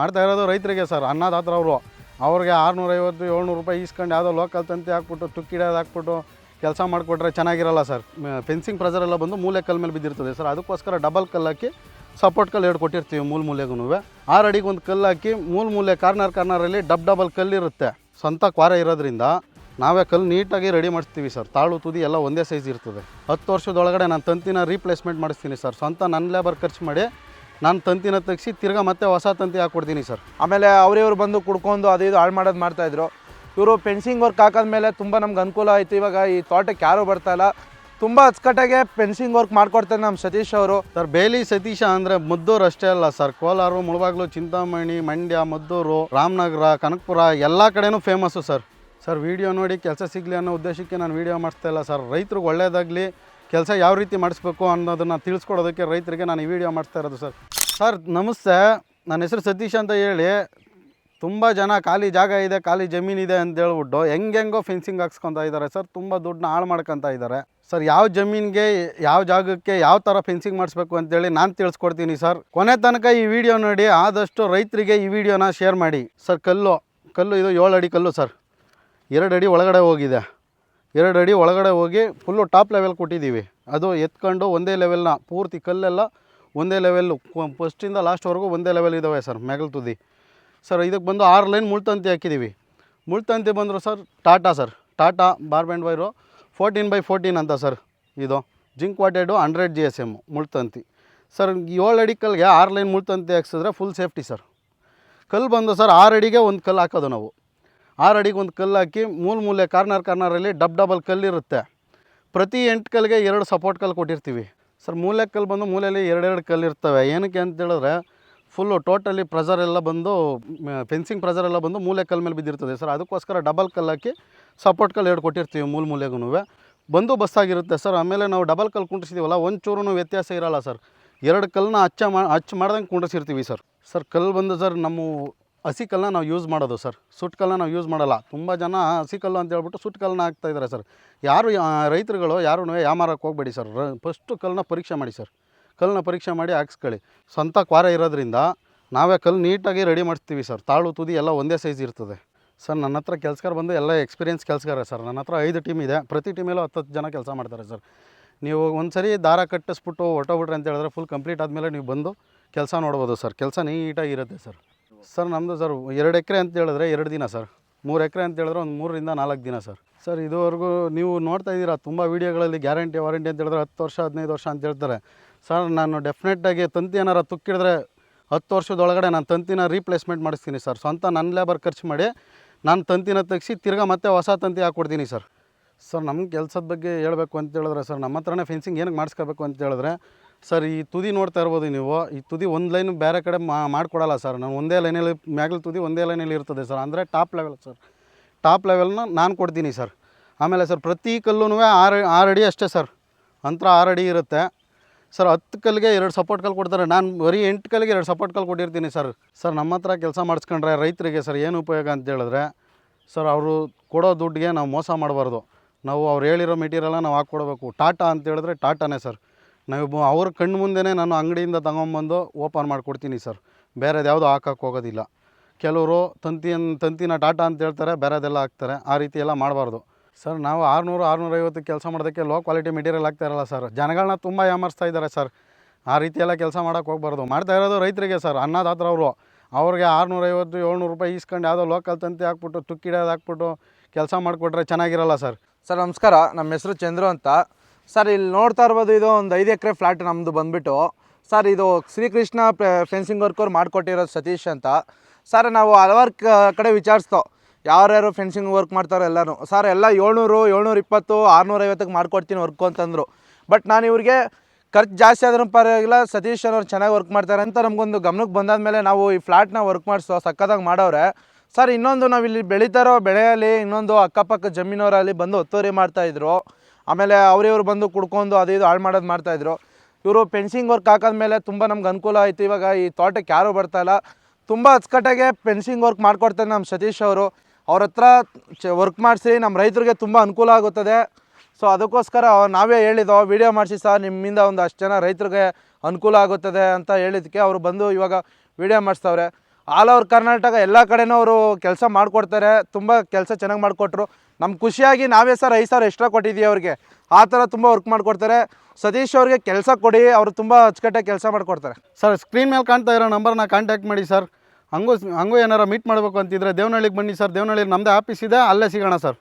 ಮಾಡ್ತಾ ಇರೋದು ರೈತರಿಗೆ ಸರ್. ಅನ್ನದಾತ್ರ ಅವರು. ಅವ್ರಿಗೆ ಆರುನೂರೈವತ್ತು, ಏಳ್ನೂರು ರೂಪಾಯಿ ಈಸ್ಕೊಂಡು ಯಾವುದೋ ಲೋಕಲ್ ತಂತಿ ಹಾಕ್ಬಿಟ್ಟು ತುಕ್ಕಿಡೋದು ಹಾಕ್ಬಿಟ್ಟು ಕೆಲಸ ಮಾಡಿಕೊಟ್ರೆ ಚೆನ್ನಾಗಿರಲ್ಲ ಸರ್. ಫೆನ್ಸಿಂಗ್ ಪ್ರೆಸರ್ ಎಲ್ಲ ಬಂದು ಮೂಲೆ ಕಲ್ ಮೇಲೆ ಬಿದ್ದಿರ್ತದೆ ಸರ್. ಅದಕ್ಕೋಸ್ಕರ ಡಬಲ್ ಕಲ್ಲು ಹಾಕಿ ಸಪೋರ್ಟ್ ಕಲ್ಲು ಎರಡು ಕೊಟ್ಟಿರ್ತೀವಿ ಮೂಲ ಮೂಲೆಗೂ ಆರು ಅಡಿಗೆ ಒಂದು ಕಲ್ಲು ಹಾಕಿ ಮೂಲ ಮೂಲೆ ಕಾರ್ನರ್ ಕಾರ್ನರಲ್ಲಿ ಡಬ್ ಡಬಲ್ ಕಲ್ಲಿರುತ್ತೆ ಸ್ವಂತ ಕ್ವಾರ ಇರೋದ್ರಿಂದ ನಾವೇ ಕಲ್ಲು ನೀಟಾಗಿ ರೆಡಿ ಮಾಡಿಸ್ತೀವಿ ಸರ್. ತಾಳು, ತುದಿ ಎಲ್ಲ ಒಂದೇ ಸೈಜ್ ಇರ್ತದೆ. ಹತ್ತು ವರ್ಷದೊಳಗಡೆ ನಾನು ತಂತಿನ ರೀಪ್ಲೇಸ್ಮೆಂಟ್ ಮಾಡಿಸ್ತೀನಿ ಸರ್. ಸ್ವಂತ ನನ್ನ ಲೇಬರ್ ಖರ್ಚು ಮಾಡಿ ನಾನು ತಂತಿನ ತೆಗಿಸಿ ತಿರ್ಗಾ ಮತ್ತೆ ಹೊಸ ತಂತಿ ಹಾಕ್ಕೊಡ್ತೀನಿ ಸರ್. ಆಮೇಲೆ ಅವ್ರಿವ್ರು ಬಂದು ಕುಡ್ಕೊಂಡು ಅದು ಇದು ಹಾಳು ಮಾಡೋದು ಮಾಡ್ತಾಯಿದ್ರು ಇವರು ಪೆನ್ಸಿಂಗ್ ವರ್ಕ್ ಹಾಕಿದ್ಮೇಲೆ ತುಂಬ ನಮ್ಗೆ ಅನುಕೂಲ ಆಯಿತು. ಇವಾಗ ಈ ತೋಟಕ್ಕೆ ಯಾರೂ ಬರ್ತಾ ಇಲ್ಲ. ತುಂಬ ಅಚ್ಚುಕಟ್ಟಾಗೆ ಫೆನ್ಸಿಂಗ್ ವರ್ಕ್ ಮಾಡ್ಕೊಡ್ತಾರೆ ನಮ್ಮ ಸತೀಶ್ ಅವರು. ಸರ್ ಬೇಲಿ ಸತೀಶ ಅಂದರೆ ಮದ್ದೂರು ಅಷ್ಟೇ ಅಲ್ಲ ಸರ್. ಕೋಲಾರ ಮುಳಬಾಗ್ಲು ಚಿಂತಾಮಣಿ ಮಂಡ್ಯ ಮದ್ದೂರು ರಾಮನಗರ ಕನಕಪುರ ಎಲ್ಲ ಕಡೆನೂ ಫೇಮಸ್ಸು ಸರ್. ಸರ್ ವಿಡಿಯೋ ನೋಡಿ ಕೆಲಸ ಸಿಗಲಿ ಅನ್ನೋ ಉದ್ದೇಶಕ್ಕೆ ನಾನು ವೀಡಿಯೋ ಮಾಡಿಸ್ತಾ ಇಲ್ಲ ಸರ್. ರೈತರಿಗೆ ಒಳ್ಳೇದಾಗಲಿ. ಕೆಲಸ ಯಾವ ರೀತಿ ಮಾಡಿಸ್ಬೇಕು ಅನ್ನೋದನ್ನು ತಿಳಿಸ್ಕೊಡೋದಕ್ಕೆ ರೈತರಿಗೆ ನಾನು ಈ ವಿಡಿಯೋ ಮಾಡ್ತಾ ಇರೋದು ಸರ್. ಸರ್, ನಮಸ್ತೆ. ನನ್ನ ಹೆಸರು ಸತೀಶ್ ಅಂತ ಹೇಳಿ ತುಂಬ ಜನ ಖಾಲಿ ಜಾಗ ಇದೆ, ಖಾಲಿ ಜಮೀನಿದೆ ಅಂತ ಹೇಳ್ಬಿಟ್ಟು ಹೆಂಗೆಂಗೋ ಫೆನ್ಸಿಂಗ್ ಹಾಕ್ಸ್ಕೊತಾ ಇದ್ದಾರೆ ಸರ್. ತುಂಬ ದುಡ್ಡನ್ನ ಹಾಳು ಮಾಡ್ಕೊತಾ ಇದ್ದಾರೆ. ಸರ್, ಯಾವ ಜಮೀನಿಗೆ, ಯಾವ ಜಾಗಕ್ಕೆ, ಯಾವ ಥರ ಫೆನ್ಸಿಂಗ್ ಮಾಡಿಸ್ಬೇಕು ಅಂತೇಳಿ ನಾನು ತಿಳಿಸ್ಕೊಡ್ತೀನಿ ಸರ್. ಕೊನೆ ತನಕ ಈ ವಿಡಿಯೋ ನೋಡಿ, ಆದಷ್ಟು ರೈತರಿಗೆ ಈ ವಿಡಿಯೋನ ಶೇರ್ ಮಾಡಿ. ಸರ್, ಕಲ್ಲು ಕಲ್ಲು ಇದು ಏಳು ಅಡಿ ಕಲ್ಲು ಸರ್. ಎರಡು ಅಡಿ ಒಳಗಡೆ ಹೋಗಿದೆ. ಎರಡು ಅಡಿ ಒಳಗಡೆ ಹೋಗಿ ಫುಲ್ಲು ಟಾಪ್ ಲೆವೆಲ್ ಕೊಟ್ಟಿದ್ದೀವಿ. ಅದು ಎತ್ಕೊಂಡು ಒಂದೇ ಲೆವೆಲ್ನ ಪೂರ್ತಿ ಕಲ್ಲೆಲ್ಲ ಒಂದೇ ಲೆವೆಲ್ಲು ಫಸ್ಟಿಂದ ಲಾಸ್ಟ್ವರೆಗೂ ಒಂದೇ ಲೆವೆಲ್ ಇದ್ದಾವೆ ಸರ್, ಮೆಗಲ್ ತುದಿ. ಸರ್, ಇದಕ್ಕೆ ಬಂದು ಆರು ಲೈನ್ ಮುಳ್ತಂತಿ ಹಾಕಿದ್ದೀವಿ. ಮುಳ್ತಂತಿ ಬಂದರು sir, Tata sir. Tata barbed wire fourteen by fourteen ಅಂತ ಸರ್ ಇದು. Zinc ವಾಟೆಡು hundred G S M ಮುಳ್ತಂತಿ. ಸರ್, ಏಳು ಅಡಿ ಕಲ್ಲಿಗೆ ಆರು ಲೈನ್ ಮುಳ್ತಂತಿ ಹಾಕ್ಸಿದ್ರೆ ಫುಲ್ ಸೇಫ್ಟಿ ಸರ್. ಕಲ್ಲು ಬಂದು ಸರ್, ಆರು ಅಡಿಗೆ ಒಂದು ಕಲ್ಲು ಹಾಕೋದು ನಾವು. ಆರು ಅಡಿಗೆ ಒಂದು ಕಲ್ಲು ಹಾಕಿ ಮೂಲ ಮೂಲೆ ಕಾರ್ನರ್ ಕಾರ್ನರಲ್ಲಿ ಡಬ್ ಡಬಲ್ ಕಲ್ಲಿರುತ್ತೆ ಪ್ರತಿ ಎಂಟು ಕಲ್ಲಿಗೆ ಎರಡು ಸಪೋರ್ಟ್ ಕಲ್ಲು ಕೊಟ್ಟಿರ್ತೀವಿ. ಸರ್, ಮೂಲೆ ಕಲ್ಲು ಬಂದು ಮೂಲೆಯಲ್ಲಿ ಎರಡೆರಡು ಕಲ್ಲು ಇರ್ತವೆ. ಏನಕ್ಕೆ ಅಂತ ಹೇಳಿದ್ರೆ ಫುಲ್ಲು ಟೋಟಲಿ ಪ್ರೆಸರ್ ಎಲ್ಲ ಬಂದು ಫೆನ್ಸಿಂಗ್ ಪ್ರೆಸರ್ ಎಲ್ಲ ಬಂದು ಮೂಲೆ ಕಲ್ಲು ಮೇಲೆ ಬಿದ್ದಿರ್ತದೆ. ಸರ್, ಅದಕ್ಕೋಸ್ಕರ ಡಬಲ್ ಕಲ್ಲು ಹಾಕಿ ಸಪೋರ್ಟ್ ಕಲ್ಲು ಎರಡು ಕೊಟ್ಟಿರ್ತೀವಿ ಮೂಲ ಮೂಲೆಗೂ ಬಂದು ಬಸ್ಸಾಗಿರುತ್ತೆ ಸರ್. ಆಮೇಲೆ ನಾವು ಡಬಲ್ ಕಲ್ಲು ಕುಂಡಿಸಿದ್ದೀವಲ್ಲ ಒಂಚೂರು ವ್ಯತ್ಯಾಸ ಇರೋಲ್ಲ ಸರ್. ಎರಡು ಕಲ್ಲನ್ನ ಹಚ್ಚ ಮಾ, ಹಚ್ಚ ಮಾಡ್ದಂಗೆ ಕುಂಡಿಸಿರ್ತೀವಿ ಸರ್. ಸರ್, ಕಲ್ಲು ಬಂದು ಸರ್, ನಮ್ಮ ಹಸಿ ಕಲ್ಲನ್ನ ನಾವು ಯೂಸ್ ಮಾಡೋದು ಸರ್. ಸುಟ್ಟು ಕಲ್ಲನ್ನ ನಾವು ಯೂಸ್ ಮಾಡಲ್ಲ. ತುಂಬ ಜನ ಹಸಿ ಕಲ್ಲು ಅಂತ ಹೇಳ್ಬಿಟ್ಟು ಸುಟ್ಟು ಕಲ್ಲನ್ನ ಹಾಕ್ತಾ ಇದ್ದಾರೆ ಸರ್. ಯಾರು ರೈತರುಗಳು ಯಾರೂ ಯಾಮಾರಕ್ಕೆ ಹೋಗಬೇಡಿ ಸರ್. ಫಸ್ಟು ಕಲ್ಲನ್ನ ಪರೀಕ್ಷೆ ಮಾಡಿ ಸರ್. ಕಲ್ಲನ್ನ ಪರೀಕ್ಷೆ ಮಾಡಿ ಹಾಕ್ಸ್ಕೊಳ್ಳಿ. ಸ್ವಂತ ಕ್ವಾರ ಇರೋದ್ರಿಂದ ನಾವೇ ಕಲ್ಲು ನೀಟಾಗಿ ರೆಡಿ ಮಾಡಿಸ್ತೀವಿ ಸರ್. ತಾಳು, ತುದಿ ಎಲ್ಲ ಒಂದೇ ಸೈಜ್ ಇರ್ತದೆ. ಸರ್, ನನ್ನ ಹತ್ರ ಕೆಲಸಗಾರ ಬಂದು ಎಲ್ಲ ಎಕ್ಸ್ಪೀರಿಯನ್ಸ್ ಕೆಲಸಗಾರ ಸರ್. ನನ್ನ ಹತ್ರ ಐದು ಟೀಮ್ ಇದೆ. ಪ್ರತಿ ಟೀಮಲ್ಲೂ ಹತ್ತು ಜನ ಕೆಲಸ ಮಾಡ್ತಾರೆ ಸರ್. ನೀವು ಒಂದು ಸರಿ ದಾರ ಕಟ್ಟಿಸ್ಬಿಟ್ಟು ಹೊಟ್ಟೋಗ್ಬಿಟ್ರೆ ಅಂತ ಹೇಳಿದ್ರೆ ಫುಲ್ ಕಂಪ್ಲೀಟ್ ಆದಮೇಲೆ ನೀವು ಬಂದು ಕೆಲಸ ನೋಡ್ಬೋದು ಸರ್. ಕೆಲಸ ನೀಟಾಗಿರುತ್ತೆ ಸರ್. ಸರ್ ನಮ್ಮದು ಸರ್ ಎರಡು ಎಕರೆ ಅಂತ ಹೇಳಿದ್ರೆ ಎರಡು ದಿನ ಸರ್. ಮೂರು ಎಕರೆ ಅಂತ ಹೇಳಿದ್ರೆ ಒಂದು ಮೂರರಿಂದ ನಾಲ್ಕು ದಿನ ಸರ್. ಸರ್, ಇದುವರೆಗೂ ನೀವು ನೋಡ್ತಾ ಇದ್ದೀರಾ, ತುಂಬ ವೀಡಿಯೋಗಳಲ್ಲಿ ಗ್ಯಾರಂಟಿ, ವಾರಂಟಿ ಅಂತ ಹೇಳಿದ್ರೆ ಹತ್ತು ವರ್ಷ, ಹದಿನೈದು ವರ್ಷ ಅಂತ ಹೇಳ್ತಾರೆ. ಸರ್, ನಾನು ಡೆಫಿನೆಟ್ಟಾಗಿ ತಂತಿ ಏನಾರು ತುಕ್ಕಿಡಿದ್ರೆ ಹತ್ತು ವರ್ಷದೊಳಗಡೆ ನಾನು ತಂತಿನ ರೀಪ್ಲೇಸ್ಮೆಂಟ್ ಮಾಡಿಸ್ತೀನಿ ಸರ್. ಸ್ವಂತ ನನ್ನ ಲೇಬರ್ ಖರ್ಚು ಮಾಡಿ ನಾನು ತಂತಿನ ತೆಗಿಸಿ ತಿರ್ಗಾ ಮತ್ತೆ ಹೊಸ ತಂತಿ ಹಾಕ್ಕೊಡ್ತೀನಿ ಸರ್. ಸರ್ ನಮ್ಮ ಕೆಲಸದ ಬಗ್ಗೆ ಹೇಳಬೇಕು ಅಂತ ಹೇಳಿದ್ರೆ ಸರ್, ನಮ್ಮ ಹತ್ರನೇ ಫೆನ್ಸಿಂಗ್ ಏನಕ್ಕೆ ಮಾಡಿಸ್ಕೋಬೇಕು ಅಂತ ಹೇಳಿದ್ರೆ ಸರ್, ಈ ತುದಿ ನೋಡ್ತಾ ಇರ್ಬೋದು ನೀವು. ಈ ತುದಿ ಒಂದು ಲೈನ್ ಬೇರೆ ಕಡೆ ಮಾಡಿಕೊಡಲ್ಲ ಸರ್. ನಾನು ಒಂದೇ ಲೈನಲ್ಲಿ ಮ್ಯಾಗಲ್ ತುದಿ ಒಂದೇ ಲೈನಲ್ಲಿ ಇರ್ತದೆ ಸರ್. ಅಂದರೆ ಟಾಪ್ ಲೆವೆಲ್ ಸರ್. ಟಾಪ್ ಲೆವೆಲ್ನ ನಾನು ಕೊಡ್ತೀನಿ ಸರ್. ಆಮೇಲೆ ಸರ್, ಪ್ರತಿ ಕಲ್ಲೂ ಆರು ಆರು ಅಡಿ ಅಷ್ಟೇ ಸರ್. ಅಂತರ ಆರು ಅಡಿ ಇರುತ್ತೆ. ಸರ್, ಹತ್ತು ಕಲ್ಲಿಗೆ ಎರಡು ಸಪೋರ್ಟ್ ಕಲ್ಲು ಕೊಡ್ತಾರೆ. ನಾನು ಬರೀ ಎಂಟು ಕಲ್ಲಿಗೆ ಎರಡು ಸಪೋರ್ಟ್ ಕಲ್ಲು ಕೊಟ್ಟಿರ್ತೀನಿ ಸರ್. ಸರ್, ನಮ್ಮ ಹತ್ರ ಕೆಲಸ ಮಾಡಿಸ್ಕೊಂಡ್ರೆ ರೈತರಿಗೆ ಸರ್ ಏನು ಉಪಯೋಗ ಅಂತ ಹೇಳಿದ್ರೆ, ಸರ್, ಅವರು ಕೊಡೋ ದುಡ್ಡಿಗೆ ನಾವು ಮೋಸ ಮಾಡಬಾರ್ದು. ನಾವು ಅವ್ರು ಹೇಳಿರೋ ಮೆಟೀರಿಯಲ್ನ ನಾವು ಹಾಕ್ಕೊಡ್ಬೇಕು. ಟಾಟಾ ಅಂತ ಹೇಳಿದ್ರೆ ಟಾಟಾನೇ ಸರ್. ನಾವು ಅವ್ರ ಕಣ್ಣು ಮುಂದೆನೇ ನಾನು ಅಂಗಡಿಯಿಂದ ತಗೊಂಬಂದು ಓಪನ್ ಮಾಡಿಕೊಡ್ತೀನಿ ಸರ್. ಬೇರೆದು ಯಾವುದೂ ಹಾಕಕ್ಕೆ ಹೋಗೋದಿಲ್ಲ. ಕೆಲವರು ತಂತಿಯನ್ನು ತಂತಿನ ಟಾಟಾ ಅಂತ ಹೇಳ್ತಾರೆ, ಬೇರೆದೆಲ್ಲ ಹಾಕ್ತಾರೆ. ಆ ರೀತಿ ಎಲ್ಲ ಮಾಡಬಾರ್ದು. ಸರ್, ನಾವು ಆರುನೂರು, ಆರುನೂರೈವತ್ತು ಕೆಲಸ ಮಾಡೋದಕ್ಕೆ ಲೋ ಕ್ವಾಲಿಟಿ ಮೆಟೀರಿಯಲ್ ಹಾಕ್ತಾ ಇರಲ್ಲ ಸರ್. ಜನಗಳನ್ನ ತುಂಬ ಯಾಮರ್ಸ್ತಾ ಇದ್ದಾರೆ ಸರ್. ಆ ರೀತಿ ಎಲ್ಲ ಕೆಲಸ ಮಾಡೋಕ್ಕೆ ಹೋಗ್ಬಾರ್ದು. ಮಾಡ್ತಾ ಇರೋದು ರೈತರಿಗೆ ಸರ್. ಅನ್ನದಾತ್ರ ಅವರು. ಅವ್ರಿಗೆ ಆರುನೂರೈವತ್ತು, ಏಳ್ನೂರು ರೂಪಾಯಿ ಈಸ್ಕೊಂಡು ಯಾವುದೋ ಲೋಕಲ್ ತಂತಿ ಹಾಕ್ಬಿಟ್ಟು, ತುಕ್ಕಿಡೋದು ಹಾಕ್ಬಿಟ್ಟು ಕೆಲಸ ಮಾಡಿಕೊಟ್ರೆ ಚೆನ್ನಾಗಿರಲ್ಲ ಸರ್. ಸರ್, ನಮಸ್ಕಾರ. ನಮ್ಮ ಹೆಸರು ಚಂದ್ರು ಅಂತ. ಸರ್, ಇಲ್ಲಿ ನೋಡ್ತಾ ಇರ್ಬೋದು ಇದು ಒಂದು ಐದು ಎಕರೆ ಫ್ಲಾಟ್ ನಮ್ಮದು ಬಂದುಬಿಟ್ಟು. ಸರ್, ಇದು ಶ್ರೀಕೃಷ್ಣ ಫೆನ್ಸಿಂಗ್ ವರ್ಕ್ ಅವ್ರು ಮಾಡಿಕೊಟ್ಟಿರೋದು ಸತೀಶ್ ಅಂತ. ಸರ್, ನಾವು ಹಲವಾರು ಕಡೆ ವಿಚಾರಿಸ್ತೋ. ಯಾರ್ಯಾರು ಫೆನ್ಸಿಂಗ್ ವರ್ಕ್ ಮಾಡ್ತಾರೋ ಎಲ್ಲರೂ ಸರ್, ಎಲ್ಲ ಏಳ್ನೂರು, ಏಳ್ನೂರ ಇಪ್ಪತ್ತು ಆರುನೂರೈವತ್ತಕ್ಕೆ ಮಾಡ್ಕೊಡ್ತೀನಿ ವರ್ಕು ಅಂತಂದರು. ಬಟ್ ನಾನು ಇವ್ರಿಗೆ ಖರ್ಚು ಜಾಸ್ತಿ ಆದ್ರೂ ಪರವಾಗಿಲ್ಲ, ಸತೀಶ್ ಅವ್ರು ಚೆನ್ನಾಗಿ ವರ್ಕ್ ಮಾಡ್ತಾರೆ ಅಂತ ನಮಗೊಂದು ಗಮನಕ್ಕೆ ಬಂದಾದ ಮೇಲೆ ನಾವು ಈ ಫ್ಲಾಟ್ನ ವರ್ಕ್ ಮಾಡಿಸೋ ಸಕ್ಕತ್ತಾಗಿ ಮಾಡೋರೆ ಸರ್, ಇನ್ನೊಂದು ನಾವು ಇಲ್ಲಿ ಬೆಳೀತಾರೋ ಬೆಳೆಯಲ್ಲಿ ಇನ್ನೊಂದು ಅಕ್ಕಪಕ್ಕ ಜಮೀನವರಲ್ಲಿ ಬಂದು ಒತ್ತುವರಿ ಮಾಡ್ತಾಯಿದ್ರು ಆಮೇಲೆ ಅವ್ರಿವ್ರು ಬಂದು ಕುಡ್ಕೊಂಡು ಅದು ಇದು ಹಾಳು ಮಾಡೋದು ಮಾಡ್ತಾಯಿದ್ರು ಇವರು ಪೆನ್ಸಿಂಗ್ ವರ್ಕ್ ಹಾಕಿದ್ಮೇಲೆ ತುಂಬ ನಮ್ಗೆ ಅನುಕೂಲ ಆಯಿತು. ಇವಾಗ ಈ ತೋಟಕ್ಕೆ ಯಾರೂ ಬರ್ತಾ ಇಲ್ಲ. ತುಂಬ ಅಚ್ಚುಕಟ್ಟಾಗೆ ಫೆನ್ಸಿಂಗ್ ವರ್ಕ್ ಮಾಡಿಕೊಡ್ತಾರೆ ನಮ್ಮ ಸತೀಶ್ ಅವರು. ಅವ್ರ ಹತ್ರ ವರ್ಕ್ ಮಾಡಿಸಿ ನಮ್ಮ ರೈತರಿಗೆ ತುಂಬ ಅನುಕೂಲ ಆಗುತ್ತದೆ. ಸೊ ಅದಕ್ಕೋಸ್ಕರ ನಾವೇ ಹೇಳಿದ್ದೋ ವೀಡಿಯೋ ಮಾಡಿಸಿ ಸರ್, ನಿಮ್ಮಿಂದ ಒಂದು ಅಷ್ಟು ಜನ ರೈತರಿಗೆ ಅನುಕೂಲ ಆಗುತ್ತದೆ ಅಂತ ಹೇಳಿದ್ದಕ್ಕೆ ಅವರು ಬಂದು ಇವಾಗ ವೀಡಿಯೋ ಮಾಡಿಸ್ತವ್ರೆ ಆಲ್ ಓವರ್ ಕರ್ನಾಟಕ ಎಲ್ಲ ಕಡೆನೂ ಅವರು ಕೆಲಸ ಮಾಡಿಕೊಡ್ತಾರೆ, ತುಂಬ ಕೆಲಸ ಚೆನ್ನಾಗಿ ಮಾಡಿಕೊಟ್ರು. ನಮ್ಮ ಖುಷಿಯಾಗಿ ನಾವೇ ಸರ್ ಐದು ಸಾವಿರ ಎಕ್ಸ್ಟ್ರಾ ಕೊಟ್ಟಿದ್ದೀವಿ ಅವ್ರಿಗೆ. ಆ ಥರ ತುಂಬ ವರ್ಕ್ ಮಾಡಿಕೊಡ್ತಾರೆ. ಸತೀಶ್ ಅವ್ರಿಗೆ ಕೆಲಸ ಕೊಡಿ, ಅವರು ತುಂಬ ಅಚ್ಚುಕಟ್ಟಾಗಿ ಕೆಲಸ ಮಾಡಿಕೊಡ್ತಾರೆ. ಸರ್ ಸ್ಕ್ರೀನ್ ಮೇಲೆ ಕಾಣ್ತಾ ಇರೋ ನಂಬರ್ನ ಕಾಂಟ್ಯಾಕ್ಟ್ ಮಾಡಿ ಸರ್. ಹಂಗೂ ಹಂಗೂ ಏನಾರು ಮೀಟ್ ಮಾಡಬೇಕು ಅಂತಿದ್ರೆ ದೇವನಹಳ್ಳಿಗೆ ಬನ್ನಿ ಸರ್. ದೇವನಹಳ್ಳಿ ನಮ್ಮದೇ ಆಫೀಸ್ ಇದೆ, ಅಲ್ಲೇ ಸಿಗೋಣ ಸರ್.